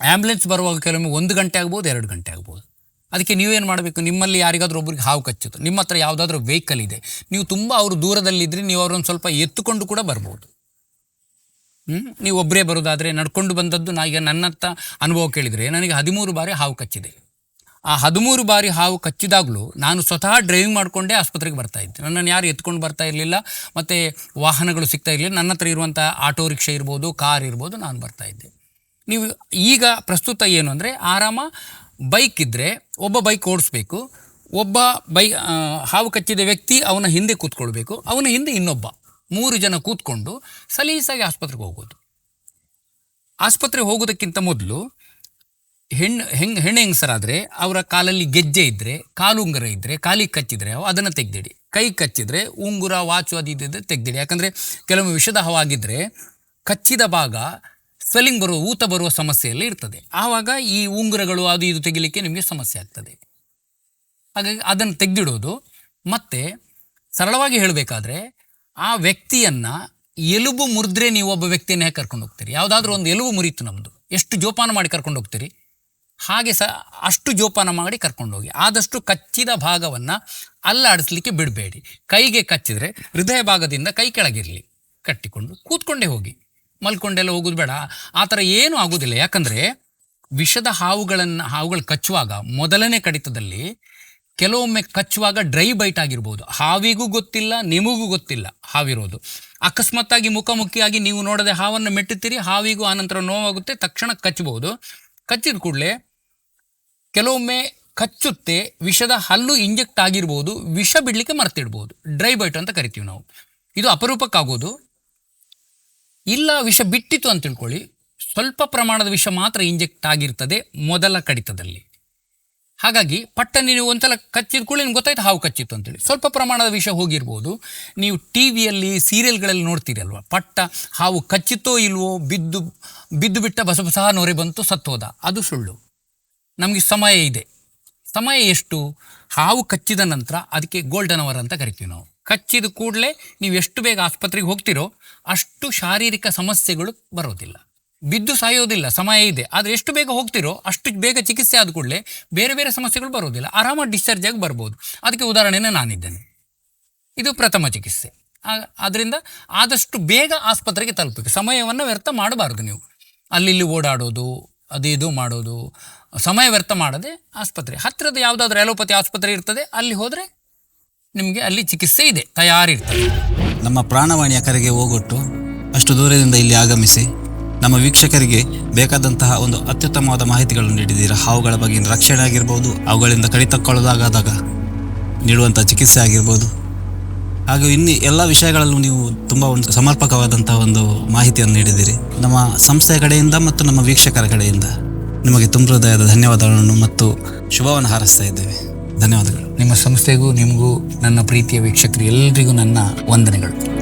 ಆ್ಯಂಬುಲೆನ್ಸ್ ಬರುವಾಗ ಕೆಲವೊಮ್ಮೆ ಒಂದು ಗಂಟೆ ಆಗ್ಬೋದು, ಎರಡು ಗಂಟೆ ಆಗ್ಬೋದು. ಅದಕ್ಕೆ ನೀವೇನು ಮಾಡಬೇಕು? ನಿಮ್ಮಲ್ಲಿ ಯಾರಿಗಾದರೂ ಒಬ್ಬರಿಗೆ ಹಾವು ಕಚ್ಚಿತು ನಿಮ್ಮ ಹತ್ರ ಯಾವುದಾದ್ರೂ ವೆಹಿಕಲ್ ಇದೆ. ನೀವು ತುಂಬ ಅವರು ದೂರದಲ್ಲಿದ್ದರೆ ನೀವು ಅವರೊಂದು ಸ್ವಲ್ಪ ಎತ್ತುಕೊಂಡು ಕೂಡ ಬರ್ಬೋದು? ನೀವು ಒಬ್ಬರೇ ಬರೋದಾದರೆ ನಡ್ಕೊಂಡು ಬಂದದ್ದು ನಾ ಈಗ ನನ್ನತ್ತ ಅನುಭವ ಕೇಳಿದರೆ ನನಗೆ ಹದಿಮೂರು ಬಾರಿ ಹಾವು ಕಚ್ಚಿದೆ. ಆ ಹದಿಮೂರು ಬಾರಿ ಹಾವು ಕಚ್ಚಿದಾಗಲೂ ನಾನು ಸ್ವತಃ ಡ್ರೈವಿಂಗ್ ಮಾಡಿಕೊಂಡೇ ಆಸ್ಪತ್ರೆಗೆ ಬರ್ತಾ ಇದ್ದೆ. ನನ್ನನ್ನು ಯಾರು ಎತ್ಕೊಂಡು ಬರ್ತಾ ಇರಲಿಲ್ಲ. ಮತ್ತು ವಾಹನಗಳು ಸಿಗ್ತಾ ಇರಲಿಲ್ಲ. ನನ್ನ ಹತ್ರ ಇರುವಂಥ ಆಟೋ ರಿಕ್ಷಾ ಇರ್ಬೋದು, ಕಾರ್ ಇರ್ಬೋದು, ನಾನು ಬರ್ತಾ ಇದ್ದೆ. ನೀವು ಈಗ ಪ್ರಸ್ತುತ ಏನು ಅಂದರೆ ಆರಾಮ ಬೈಕ್ ಇದ್ದರೆ ಒಬ್ಬ ಬೈಕ್ ಓಡಿಸ್ಬೇಕು, ಒಬ್ಬ ಬೈ ಹಾವು ಕಚ್ಚಿದ ವ್ಯಕ್ತಿ ಅವನ ಹಿಂದೆ ಕೂತ್ಕೊಳ್ಬೇಕು, ಅವನ ಹಿಂದೆ ಇನ್ನೊಬ್ಬ. ಮೂರು ಜನ ಕೂತ್ಕೊಂಡು ಸಲೀಸಾಗಿ ಆಸ್ಪತ್ರೆಗೆ ಹೋಗೋದು. ಆಸ್ಪತ್ರೆಗೆ ಹೋಗೋದಕ್ಕಿಂತ ಮೊದಲು ಹೆಣ್ಣು ಹೆಂಗ್, ಹೆಣ್ಣು ಹೆಂಗಸರಾದರೆ ಅವರ ಕಾಲಲ್ಲಿ ಗೆಜ್ಜೆ ಇದ್ದರೆ ಕಾಲುಂಗರ ಇದ್ದರೆ ಕಾಲಿಗೆ ಕಚ್ಚಿದ್ರೆ ಅದನ್ನು ತೆಗ್ದಿಡಿ. ಕೈ ಕಚ್ಚಿದರೆ ಉಂಗುರ, ವಾಚು ಅದು ಇದ್ದರೆ ತೆಗ್ದಿಡಿ. ಯಾಕಂದರೆ ಕೆಲವೊಮ್ಮೆ ವಿಷದ ಹಾವಾಗಿದ್ದರೆ ಕಚ್ಚಿದ ಭಾಗ ಸ್ವೆಲ್ಲಿಂಗ್ ಬರುವ, ಊತ ಬರುವ ಸಮಸ್ಯೆಯಲ್ಲಿ ಇರ್ತದೆ. ಆವಾಗ ಈ ಉಂಗುರಗಳು ಅದು ಇದು ತೆಗಿಲಿಕ್ಕೆ ನಿಮಗೆ ಸಮಸ್ಯೆ ಆಗ್ತದೆ. ಹಾಗಾಗಿ ಅದನ್ನು ತೆಗೆದಿಡೋದು. ಮತ್ತು ಸರಳವಾಗಿ ಹೇಳಬೇಕಾದ್ರೆ, ಆ ವ್ಯಕ್ತಿಯನ್ನು ಎಲುಬು ಮುರಿದ್ರೆ ನೀವು ಒಬ್ಬ ವ್ಯಕ್ತಿಯನ್ನು ಹೇಗೆ ಕರ್ಕೊಂಡು ಹೋಗ್ತೀರಿ. ಯಾವುದಾದ್ರೂ ಒಂದು ಎಲುಬು ಮುರಿತು ನಮ್ಮದು ಎಷ್ಟು ಜೋಪಾನ ಮಾಡಿ ಕರ್ಕೊಂಡು ಹೋಗ್ತೀರಿ? ಹಾಗೆ ಸಹ ಅಷ್ಟು ಜೋಪಾನ ಮಾಡಿ ಕರ್ಕೊಂಡು ಹೋಗಿ. ಆದಷ್ಟು ಕಚ್ಚಿದ ಭಾಗವನ್ನು ಅಲ್ಲಾಡಿಸ್ಲಿಕ್ಕೆ ಬಿಡಬೇಡಿ. ಕೈಗೆ ಕಚ್ಚಿದರೆ ಹೃದಯ ಭಾಗದಿಂದ ಕೈ ಕೆಳಗಿರಲಿ. ಕಟ್ಟಿಕೊಂಡು ಕೂತ್ಕೊಂಡೇ ಹೋಗಿ. ಮಲ್ಕೊಂಡೆಲ್ಲ ಹೋಗೋದು ಬೇಡ. ಆ ಥರ ಏನೂ ಆಗೋದಿಲ್ಲ. ಯಾಕಂದರೆ ವಿಷದ ಹಾವುಗಳನ್ನು, ಹಾವುಗಳು ಕಚ್ಚುವಾಗ, ಮೊದಲನೇ ಕಡಿತದಲ್ಲಿ ಕೆಲವೊಮ್ಮೆ ಕಚ್ಚುವಾಗ ಡ್ರೈ ಬೈಟ್ ಆಗಿರ್ಬೋದು. ಹಾವಿಗೂ ಗೊತ್ತಿಲ್ಲ, ನಿಮಗೂ ಗೊತ್ತಿಲ್ಲ ಹಾವಿರೋದು. ಅಕಸ್ಮಾತ್ತಾಗಿ ಮುಖಾಮುಖಿಯಾಗಿ ನೀವು ನೋಡದೆ ಹಾವನ್ನು ಮೆಟ್ಟುತ್ತೀರಿ, ಹಾವಿಗೂ ಆನಂತರ ನೋವಾಗುತ್ತೆ, ತಕ್ಷಣ ಕಚ್ಚಬಹುದು. ಕಚ್ಚಿದ ಕೂಡಲೇ ಕೆಲವೊಮ್ಮೆ ಕಚ್ಚುತ್ತೆ, ವಿಷದ ಹಲ್ಲು ಇಂಜೆಕ್ಟ್ ಆಗಿರ್ಬೋದು, ವಿಷ ಬಿಡಲಿಕ್ಕೆ ಮರ್ತಿಡ್ಬೋದು. ಡ್ರೈ ಬೈಟ್ ಅಂತ ಕರಿತೀವಿ ನಾವು. ಇದು ಅಪರೂಪಕ್ಕಾಗೋದು. ಇಲ್ಲ, ವಿಷ ಬಿಟ್ಟಿತ್ತು ಅಂತ ತಿಳ್ಕೊಳ್ಳಿ. ಸ್ವಲ್ಪ ಪ್ರಮಾಣದ ವಿಷ ಮಾತ್ರ ಇಂಜೆಕ್ಟ್ ಆಗಿರ್ತದೆ, ಮೊದಲ ಕಡಿತದಲ್ಲಿ. ಹಾಗಾಗಿ ಪಟ್ಟ ನೀವು ಒಂದ್ಸಲ ಕಚ್ಚಿದ ಕೂಡಲೇ ನಿಮ್ಗೆ ಗೊತ್ತಾಯ್ತು ಹಾವು ಕಚ್ಚಿತ್ತು ಅಂತೇಳಿ ಸ್ವಲ್ಪ ಪ್ರಮಾಣದ ವಿಷ ಹೋಗಿರ್ಬೋದು. ನೀವು ಟಿ ವಿಯಲ್ಲಿ, ಸೀರಿಯಲ್ಗಳಲ್ಲಿ ಅಲ್ವಾ? ಪಟ್ಟ ಹಾವು ಕಚ್ಚಿತೋ ಇಲ್ವೋ, ಬಿದ್ದು ಬಿದ್ದು ಬಿಟ್ಟ ಬಸ ಬಸಹ ನೊರೆ ಬಂತು, ಸತ್ತೋದ. ಅದು ಸುಳ್ಳು. ನಮಗೆ ಸಮಯ ಇದೆ. ಸಮಯ ಎಷ್ಟು? ಹಾವು ಕಚ್ಚಿದ ನಂತರ, ಅದಕ್ಕೆ ಗೋಲ್ಡನ್ ಅವರ್ ಅಂತ ಕರಿತೀವಿ ನಾವು. ಕಚ್ಚಿದ ಕೂಡಲೇ ನೀವು ಎಷ್ಟು ಬೇಗ ಆಸ್ಪತ್ರೆಗೆ ಹೋಗ್ತೀರೋ ಅಷ್ಟು ಶಾರೀರಿಕ ಸಮಸ್ಯೆಗಳು ಬರೋದಿಲ್ಲ. ಬಿದ್ದು ಸಾಯೋದಿಲ್ಲ, ಸಮಯ ಇದೆ. ಆದರೆ ಎಷ್ಟು ಬೇಗ ಹೋಗ್ತಿರೋ ಅಷ್ಟು ಬೇಗ ಚಿಕಿತ್ಸೆ ಆದ ಕೂಡಲೇ ಬೇರೆ ಬೇರೆ ಸಮಸ್ಯೆಗಳು ಬರೋದಿಲ್ಲ. ಆರಾಮಾಗಿ ಡಿಸ್ಚಾರ್ಜ್ ಆಗಿ ಬರ್ಬೋದು. ಅದಕ್ಕೆ ಉದಾಹರಣೆನೇ ನಾನಿದ್ದೇನೆ. ಇದು ಪ್ರಥಮ ಚಿಕಿತ್ಸೆ. ಆದ್ದರಿಂದ ಆದಷ್ಟು ಬೇಗ ಆಸ್ಪತ್ರೆಗೆ ತಲುಪಬೇಕು. ಸಮಯವನ್ನು ವ್ಯರ್ಥ ಮಾಡಬಾರ್ದು ನೀವು. ಅಲ್ಲಿ ಇಲ್ಲಿ ಓಡಾಡೋದು, ಅದು ಇದು ಮಾಡೋದು, ಸಮಯ ವ್ಯರ್ಥ ಮಾಡದೆ ಆಸ್ಪತ್ರೆ. ಹತ್ತಿರದ ಯಾವುದಾದ್ರೂ ಅಲೋಪತಿ ಆಸ್ಪತ್ರೆ ಇರ್ತದೆ. ಅಲ್ಲಿ ಹೋದರೆ ನಿಮಗೆ ಅಲ್ಲಿ ಚಿಕಿತ್ಸೆ ಇದೆ. ತಯಾರಿರ್ತದೆ. ನಮ್ಮ ಪ್ರಾಣವಾಣಿಯ ಕರೆಗೆ ಹೋಗೊಟ್ಟು ಅಷ್ಟು ದೂರದಿಂದ ಇಲ್ಲಿ ಆಗಮಿಸಿ ನಮ್ಮ ವೀಕ್ಷಕರಿಗೆ ಬೇಕಾದಂತಹ ಒಂದು ಅತ್ಯುತ್ತಮವಾದ ಮಾಹಿತಿಗಳನ್ನು ನೀಡಿದ್ದೀರಾ? ಹಾವುಗಳ ಬಗ್ಗೆ ರಕ್ಷಣೆ ಆಗಿರ್ಬೋದು, ಅವುಗಳಿಂದ ಕಡಿತಕ್ಕೊಳ್ಳೋದಾಗದಾಗ ನೀಡುವಂಥ ಚಿಕಿತ್ಸೆ ಆಗಿರ್ಬೋದು. ಹಾಗೂ ಇನ್ನು ಎಲ್ಲ ವಿಷಯಗಳಲ್ಲೂ ನೀವು ತುಂಬ ಒಂದು ಸಮರ್ಪಕವಾದಂಥ ಒಂದು ಮಾಹಿತಿಯನ್ನು ನೀಡಿದ್ದೀರಿ. ನಮ್ಮ ಸಂಸ್ಥೆಯ ಕಡೆಯಿಂದ ಮತ್ತು ನಮ್ಮ ವೀಕ್ಷಕರ ಕಡೆಯಿಂದ ನಿಮಗೆ ತುಂಬ ಹೃದಯದ ಧನ್ಯವಾದಗಳನ್ನು ಮತ್ತು ಶುಭವನ್ನು ಹಾರಿಸ್ತಾ ಇದ್ದೇವೆ. ಧನ್ಯವಾದಗಳು. ನಿಮ್ಮ ಸಂಸ್ಥೆಗೂ ನಿಮಗೂ ನನ್ನ ಪ್ರೀತಿಯ ವೀಕ್ಷಕರು ಎಲ್ರಿಗೂ ನನ್ನ ವಂದನೆಗಳು.